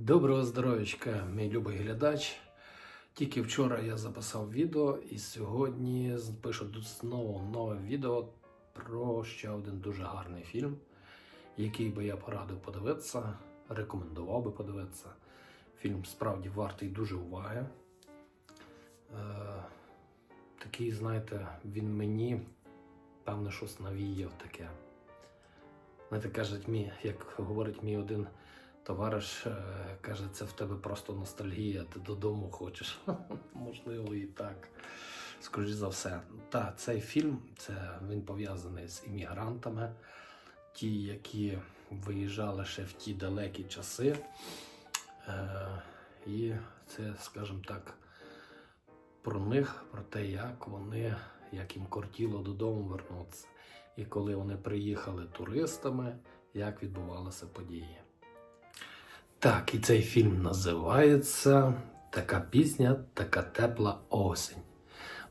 Доброго здоров'ячка, мій любий глядач. Тільки вчора я записав відео, і сьогодні пишу знову нове відео про ще один дуже гарний фільм, який би я порадив подивитися, рекомендував би подивитися. Фільм справді вартий дуже уваги. Е, такий, знаєте, він мені певно щось навіяв таке. Знаєте, кажуть, мій, як говорить мій один товариш, е, каже, це в тебе просто ностальгія, ти додому хочеш. Можливо, і так. Скоріше за все. Так, цей фільм це він пов'язаний з іммігрантами, ті, які виїжджали ще в ті далекі часи. Е, і це, скажімо так, про них, про те, як вони, як їм кортіло додому вернутися. І коли вони приїхали туристами, як відбувалися події. Так, і цей фільм називається Така пісня, така тепла осінь.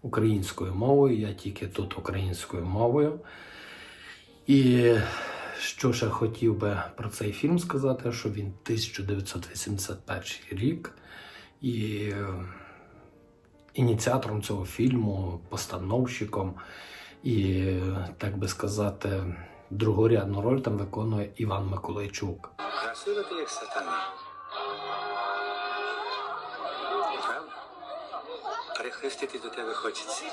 Українською мовою, я тільки тут українською мовою. І що ще хотів би про цей фільм сказати, що він 1981 рік. І ініціатором цього фільму, постановщиком і, так би сказати, другорядну роль там виконує Іван Миколайчук. Красива ти як сатана. Правда? Перехрестити до тебе хочеться.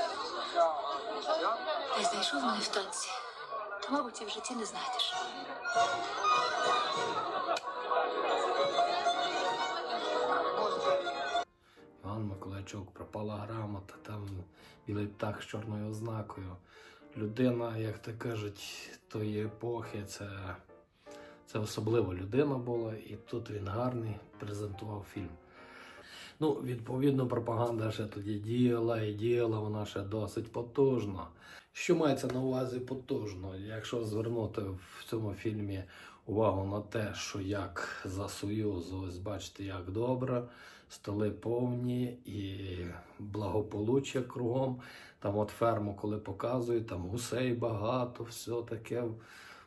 Ти знайшов мене в танці. То, мабуть, і в житті не знайдеш. Іван Миколайчук, пропала грамота, там білий птах з чорною ознакою. Людина, як то кажуть, тої епохи, це, це особлива людина була, і тут він гарний презентував фільм. Ну, відповідно, пропаганда ще тоді діяла і діяла вона ще досить потужно. Що мається на увазі потужно? Якщо звернути в цьому фільмі увагу на те, що як за Союзу, ось бачите, як добре, столи повні і благополуччя кругом. Там от ферму, коли показують, там гусей багато, все таке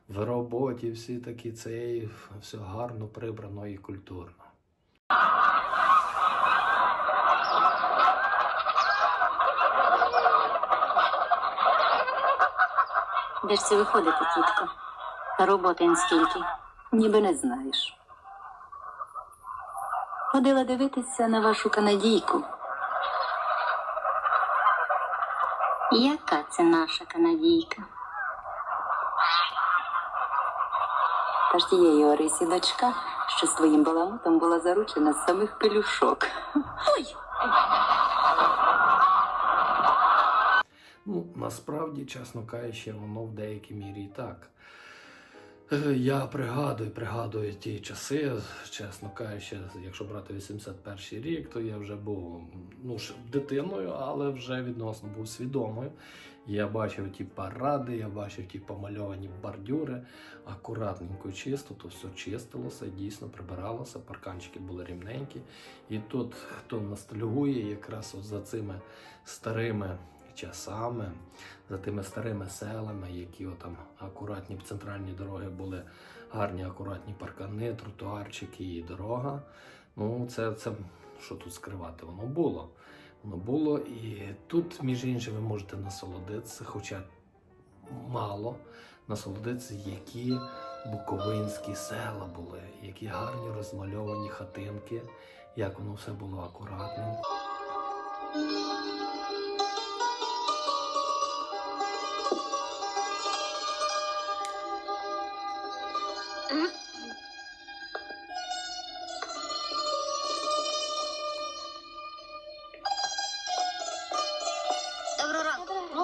в- роботі, всі такі це все гарно прибрано і культурно. Де ж це виходите, тітко? Роботи скільки? Ніби не знаєш. Ходила дивитися на вашу канадійку. Яка це наша канадійка? Та ж тієї Орисі дочка, що з твоїм баламутом була заручена з самих пелюшок. Ой! Ну, насправді, чесно кажучи, воно в деякій мірі і так. Е, Я пригадую, пригадую ті часи, чесно кажучи, якщо брати 81 рік, то я вже був ну, дитиною, але вже відносно був свідомою. Я бачив ті паради, я бачив ті помальовані бордюри, акуратненько чисто, то все чистилося, дійсно прибиралося, парканчики були рівненькі. І тут хто ностальгує якраз за цими старими часами, за тими старими селами, які там акуратні центральні дороги були гарні, акуратні паркани, тротуарчики і дорога. Ну, це, це що тут скривати? Воно було. Воно було, і тут, між іншим, ви можете насолодитися, хоча мало насолодитися, які буковинські села були, які гарні розмальовані хатинки, як воно все було акуратненько.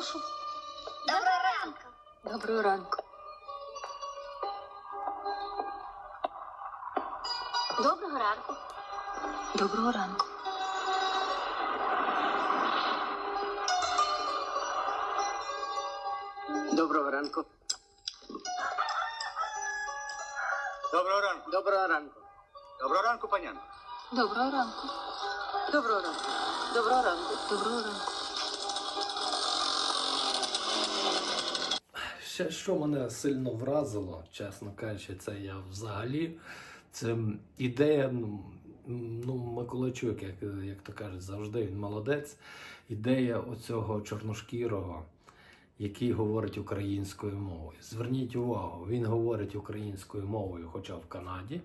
Прошу. Доброго ранку. Доброго ранку. Доброго ранку. Доброго ранку. Доброго ранку. Доброго ранку. Доброго ранку. Доброго ранку, панянко. Доброго ранку. Доброго ранку. Доброго ранку. Доброго ранку. Ще що мене сильно вразило, чесно кажучи, це я взагалі Це ідея, ну, ну Миколайчук, як, як то кажуть, завжди він молодець. Ідея оцього чорношкірого, який говорить українською мовою. Зверніть увагу, він говорить українською мовою, хоча в Канаді,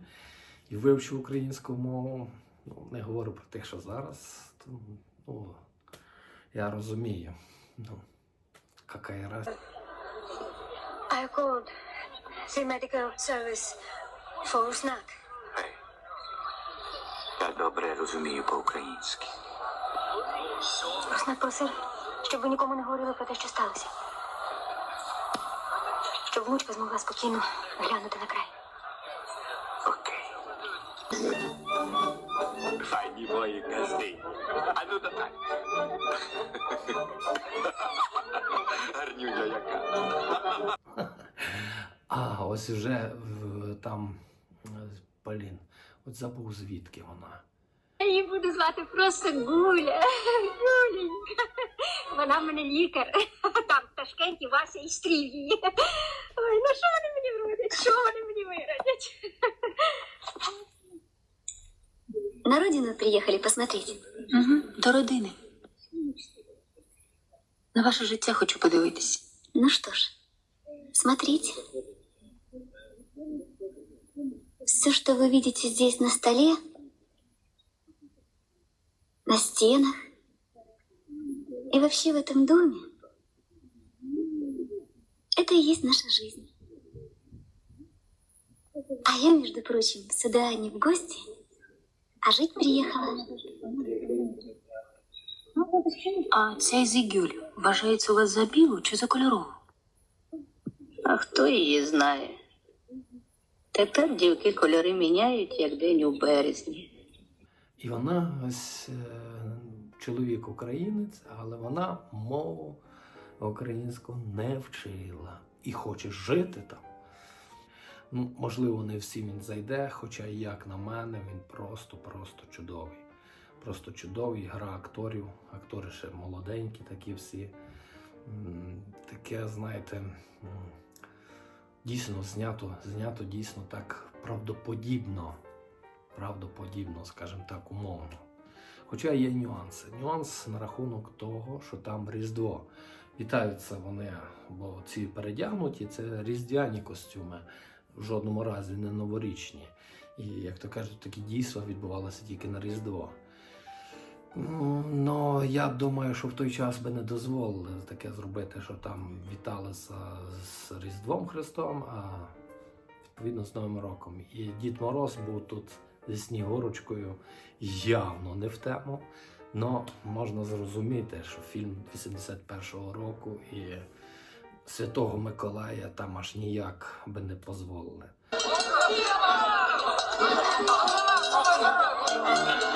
і вивчив українську мову. Ну, не говорю про тих, що зараз. То, ну, я розумію. Ну, какая разница. I called the medical service for snack. Гей. Я добре розумію по-українськи. Руснак просив, щоб ви нікому не говорили про те, що сталося. Щоб внучка змогла спокійно глянути на край. Окей. Файні мої казни. А ну давай. Гарнюня яка. А, ось вже в- там, е, блін, от забув звідки вона. Я її буду звати просто Гуля. Гуленька. Вона в мене лікар. Там в Ташкенті Вася і стрів її. Ой, ну що вони мені вродять? Що вони мені вирадять? На родину приїхали посмотреть. Угу, до родини. На ваше життя хочу подивитись. Ну что ж, смотрите. Все, что вы видите здесь на столе, на стенах и вообще в этом доме, это и есть наша жизнь. А я, между прочим, сюда не в гости, а жить приехала. А ця Зігюль вважається у вас за білу чи за кольорову? А хто її знає? Тепер дівки кольори міняють, як день у березні. І вона ось е, чоловік українець, але вона мову українську не вчила і хоче жити там. Ну, можливо, не всім він зайде, хоча, як на мене, він просто-просто чудовий. Просто чудовий, гра акторів, актори ще молоденькі, такі всі. Таке, знаєте, дійсно знято, знято дійсно так правдоподібно правдоподібно, скажімо так, умовно. Хоча є нюанси. Нюанс на рахунок того, що там Різдво. Вітаються вони, бо ці передягнуті це різдвяні костюми, в жодному разі не новорічні. І, як то кажуть, такі дійства відбувалися тільки на Різдво. Ну, я думаю, що в той час би не дозволили таке зробити, що там віталися з Різдвом Христом, а відповідно з Новим роком. І Дід Мороз був тут зі Снігурочкою явно не в тему. Но можна зрозуміти, що фільм 81-го року і Святого Миколая там аж ніяк би не дозволили. Я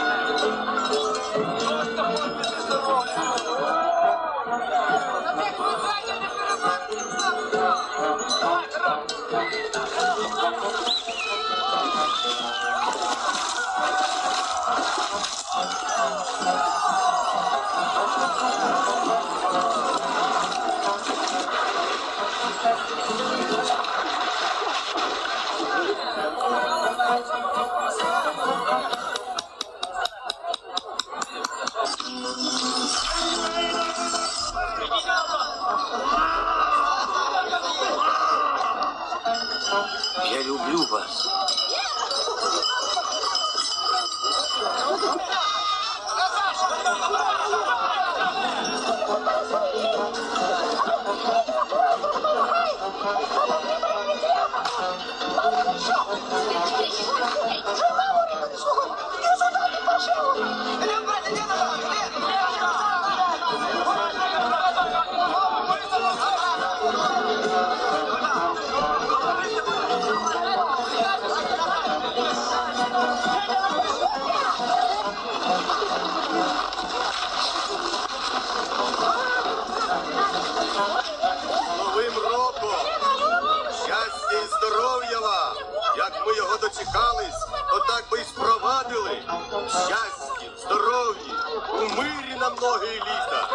Солов'єва. Як ми його дочекались, то так би й спровадили. Щасті, здоров'ї, у мирі на ноги літа.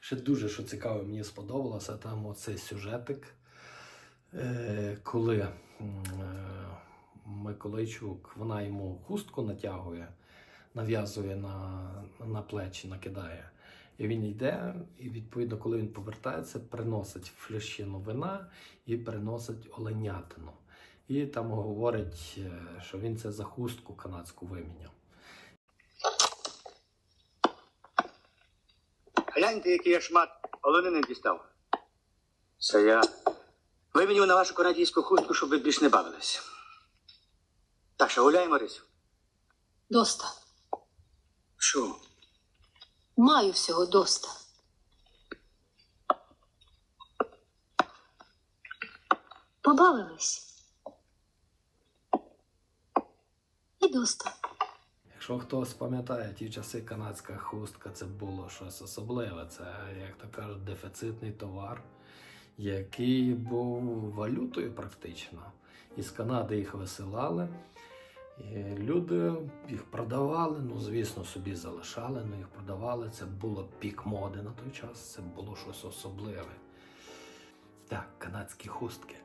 Ще дуже що цікаво, мені сподобалося там оцей сюжетик коли е, Миколайчук, вона йому хустку натягує, нав'язує на, на плечі, накидає. І він йде, і відповідно, коли він повертається, приносить флящину вина і приносить оленятину. І там говорить, е, що він це за хустку канадську виміняв. Гляньте, який я шмат оленини дістав. Це я виміню на вашу канадійську хустку, щоб ви більш не бавились. Так що гуляємо, Рисю. Доста. Що? Маю всього доста. Побавились. І доста. Якщо хтось пам'ятає ті часи, канадська хустка це було щось особливе. Це, як то кажуть, дефіцитний товар, який був валютою практично. Із Канади їх висилали. І люди їх продавали, ну звісно, собі залишали, але їх продавали. Це було пік моди на той час, це було щось особливе. Так, канадські хустки.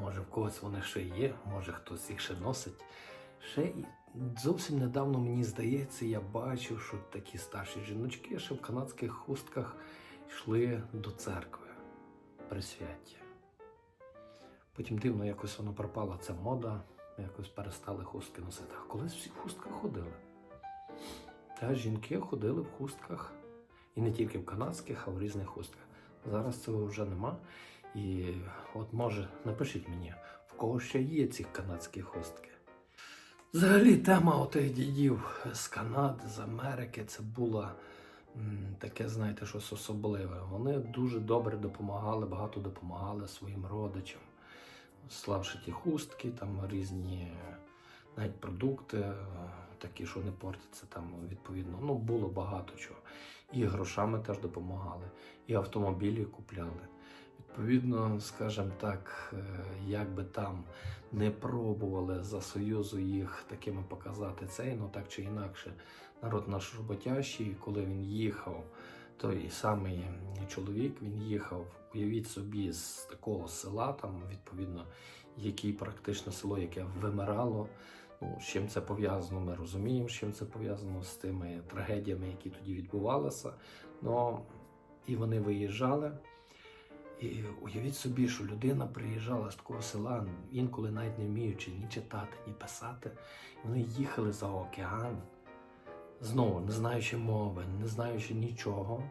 Може, в когось вони ще є, може хтось їх ще носить. Ще зовсім недавно мені здається, я бачив, що такі старші жіночки ще в канадських хустках йшли до церкви при святі. Потім дивно якось воно пропала ця мода, якось перестали хустки носити. А колись всі в хустках ходили. Та жінки ходили в хустках. І не тільки в канадських, а в різних хустках. Зараз цього вже нема. І от може, напишіть мені, в кого ще є ці канадські хустки. Взагалі, тема отих дідів з Канади, з Америки, це була таке, знаєте, щось особливе. Вони дуже добре допомагали, багато допомагали своїм родичам, славши ті хустки, там різні навіть продукти, е, такі, що не портяться, там відповідно. Ну, було багато чого. І грошами теж допомагали, і автомобілі купляли. Відповідно, скажімо так, е, як би там не пробували за Союзу їх такими показати цей, ну так чи інакше, народ наш роботящий, коли він їхав, той самий чоловік, він їхав, уявіть собі, з такого села, там, відповідно, який практично село, яке вимирало. Ну, з чим це пов'язано, ми розуміємо, з чим це пов'язано з тими трагедіями, які тоді відбувалися. Ну, і вони виїжджали. І уявіть собі, що людина приїжджала з такого села, інколи навіть не вміючи ні читати, ні писати. Вони їхали за океан, знову не знаючи мови, не знаючи нічого.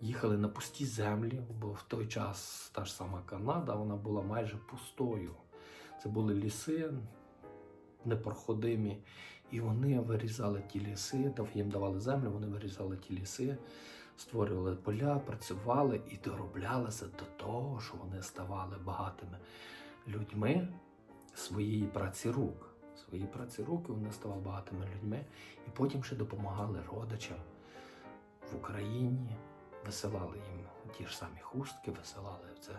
Їхали на пусті землі, бо в той час та ж сама Канада вона була майже пустою. Це були ліси непроходимі, і вони вирізали ті ліси, їм давали землю, вони вирізали ті ліси, створювали поля, працювали і дороблялися до того, що вони ставали багатими людьми своєї праці рук. Своєї праці рук і вони ставали багатими людьми, і потім ще допомагали родичам в Україні, висилали їм ті ж самі хустки, висилали це,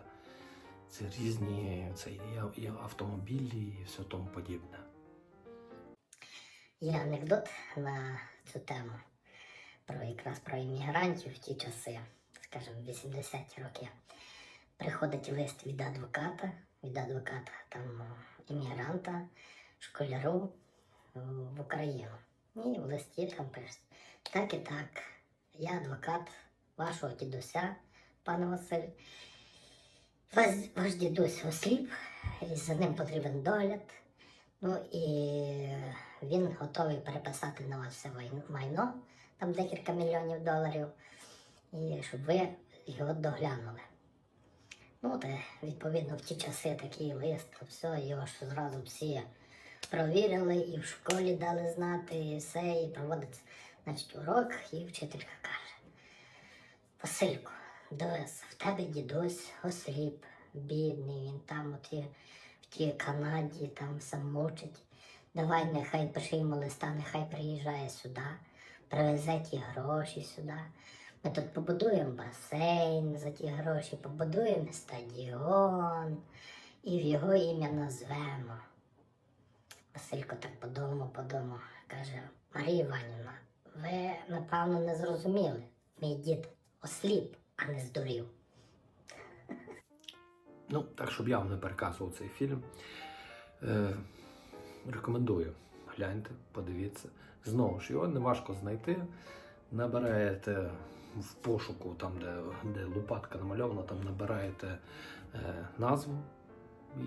це різні це і автомобілі і все тому подібне. Є анекдот на цю тему про якраз про іммігрантів в ті часи, скажімо, 80-ті роки. Приходить лист від адвоката, від адвоката там іммігранта, школяру е, в Україну. І в листі там пише, так і так, я адвокат вашого дідуся, пане Василь. Ваш, ваш дідусь осліп, і за ним потрібен догляд. Ну і він готовий переписати на вас все майно, там декілька мільйонів доларів, і щоб ви його доглянули. Ну, та відповідно в ті часи такий лист, все, його ж зразу всі провірили, і в школі дали знати, і все, і проводиться значить, урок, і вчителька каже: Василько, дивись, в тебе дідусь осліп, бідний, він там от є в тій Канаді там сам мучить. Давай нехай пиши йому листа, нехай приїжджає сюди, привезе ті гроші сюди. Ми тут побудуємо басейн за ті гроші, побудуємо стадіон і в його ім'я назвемо. Василько так подумав, подумав, каже, Марія Іванівна, ви, напевно, не зрозуміли. Мій дід осліп, а не здурів. Ну, так, щоб я вам не переказував цей фільм. Е, рекомендую. Гляньте, подивіться. Знову ж, його не важко знайти. Набираєте в пошуку, там, де, де лопатка намальована, там набираєте е, назву і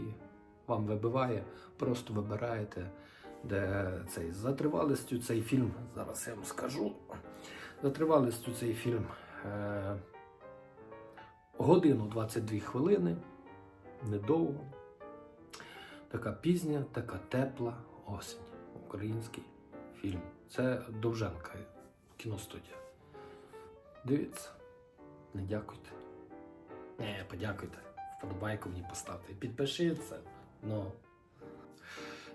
вам вибиває. Просто вибираєте, де цей за тривалістю цей фільм. Зараз я вам скажу. За тривалістю цей фільм е, годину 22 хвилини недовго. Така пізня, така тепла осінь. Український фільм. Це Довженка кіностудія. Дивіться, не дякуйте. Не, подякуйте. Вподобайку мені поставте. Підпишіться. Ну.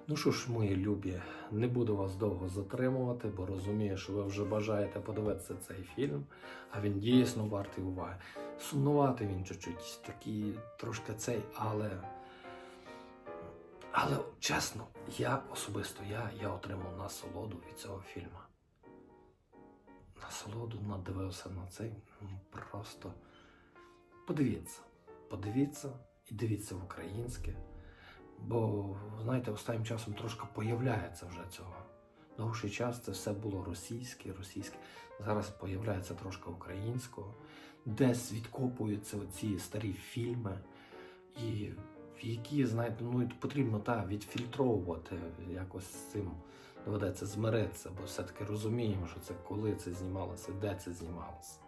Ну що ж, мої любі, не буду вас довго затримувати, бо розумію, що ви вже бажаєте подивитися цей фільм, а він дійсно вартий уваги. Сумнувати він чуть-чуть, такий трошки цей, але. Але чесно, я особисто я, я отримав насолоду від цього фільму. Насолоду надивився на цей. ну, Просто подивіться, подивіться і дивіться в українське. Бо, знаєте, останнім часом трошки появляється вже цього. Довший час це все було російське, російське. Зараз появляється трошки українського. Десь відкопуються ці старі фільми, і які, знаєте, ну потрібно так, відфільтровувати якось з цим доведеться змиритися, бо все-таки розуміємо, що це коли це знімалося, де це знімалося.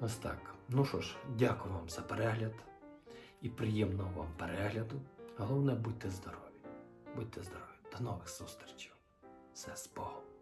Ось так. Ну що ж, дякую вам за перегляд і приємного вам перегляду. Головне, будьте здорові. Будьте здорові. До нових зустрічей. Все з Богом.